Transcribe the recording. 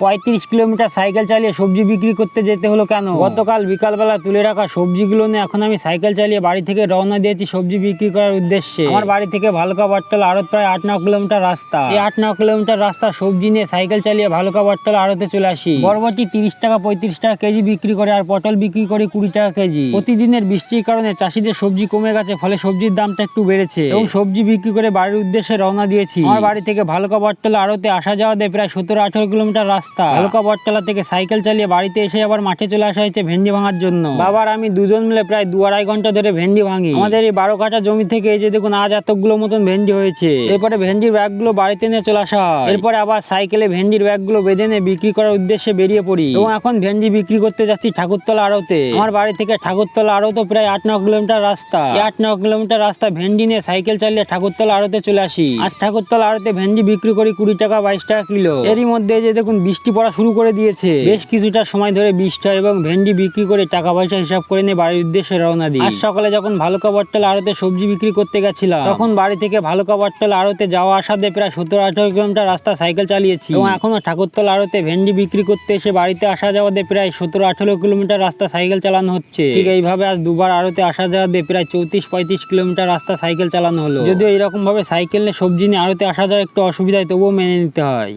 পঁয়ত্রিশ kilometre cycle চালিয়ে সবজি বিক্রি করতে যেতে হলো কেন? গতকাল বিকালবেলা তুলে রাখা সবজিগুলো নিয়ে এখন আমি সাইকেল চালিয়ে বাড়ি থেকে রওনা দিয়েছি সবজি বিক্রি করার উদ্দেশ্যে। আমার বাড়ি থেকে ভালুকা বটতল আরও প্রায় আট ন কিলোমিটার রাস্তা। এই আট ন কিলোমিটার রাস্তা সবজি নিয়ে সাইকেল চালিয়ে ভালুকা বটতল আড়তে চলে আসি। বরবটি তিরিশ টাকা পঁয়ত্রিশ টাকা কেজি বিক্রি করে আর পটল বিক্রি করে কুড়ি টাকা কেজি। প্রতিদিনের বৃষ্টির কারণে চাষিদের সবজি কমে গেছে ফলে সবজির দামটা একটু বেড়েছে। এবং সবজি বিক্রি করে বাড়ির উদ্দেশ্যে রওনা দিয়েছি। আমার বাড়ি থেকে ভালকা বটতলা আড়তে আসা যাওয়া দেয় প্রায় সতেরো আঠারো কিলোমিটার রাস্তা। ভালুকা বটতলা থেকে সাইকেল চালিয়ে বাড়িতে এসে আবার মাঠে চলে আসা হয়েছে ভেন্ডি ভাঙার জন্য। বাবার আমি দুজন মিলে প্রায় দু আড়াই ঘণ্টা ধরে ভেন্ডি ভাঙি। আমাদের এই বারো কাঠা জমি থেকে এই যে দেখুন আজ এতগুলো মতন ভেন্ডি হয়েছে। এরপরে ভেন্ডির ব্যাগগুলো বাড়িতে নিয়ে চলে আসা হয়। এরপরে আবার সাইকেলে ভেন্ডির ব্যাগগুলো বেঁধে নিয়ে বিক্রি করার উদ্দেশ্যে বেরিয়ে পড়ি। এবং এখন ভেন্ডি বিক্রি করতে যাচ্ছি ঠাকুরতলা আড়তে। আমার বাড়ি থেকে ঠাকুরতলা আড়ো তো প্রায় আট ন কিলোমিটার রাস্তা। এই আট ন কিলোমিটার রাস্তা ভেন্ডি নিয়ে সাইকেল চালিয়ে ঠাকুরতলা আড়তে চলে আসি। আজ ঠাকুরতলা আড়তে ভেন্ডি বিক্রি করি কুড়ি টাকা বাইশ টাকা কিলো। এরই মধ্যে এই যে দেখুন বৃষ্টি পড়া শুরু করে দিয়েছে। বেশ কিছুটা সময় ধরে বৃষ্টি এবং ভেন্ডি বিক্রি করে টাকা পয়সা হিসাব করে নিয়ে বাড়ির উদ্দেশ্যে রওনা দিই। আজ সকালে যখন ভালুকা বট্টাল আড়তে সবজি বিক্রি করতে গেছিলাম, তখন বাড়ি থেকে ভালুকা বট্টাল আড়তে যাওয়া আসা দিয়ে প্রায় সতেরো আঠারো কিলোমিটার রাস্তা সাইকেল চালিয়েছি এবং এখনও ঠাকুরতল আড়তে ভেন্ডি বিক্রি করতে এসে বাড়িতে আসা যাওয়া দিয়ে প্রায় সতেরো আঠারো কিলোমিটার রাস্তা সাইকেল চালানো হচ্ছে। ঠিক এইভাবে আজ দুবার আড়তে আসা যাওয়া দিয়ে প্রায় চৌত্রিশ পঁয়ত্রিশ কিলোমিটার রাস্তা সাইকেল চালানো হলো। যদিও এরকম ভাবে সাইকেল নিয়ে সবজি নিয়ে আড়তে আসা যাওয়া একটু অসুবিধায় তবুও মেনে নিতে হয়।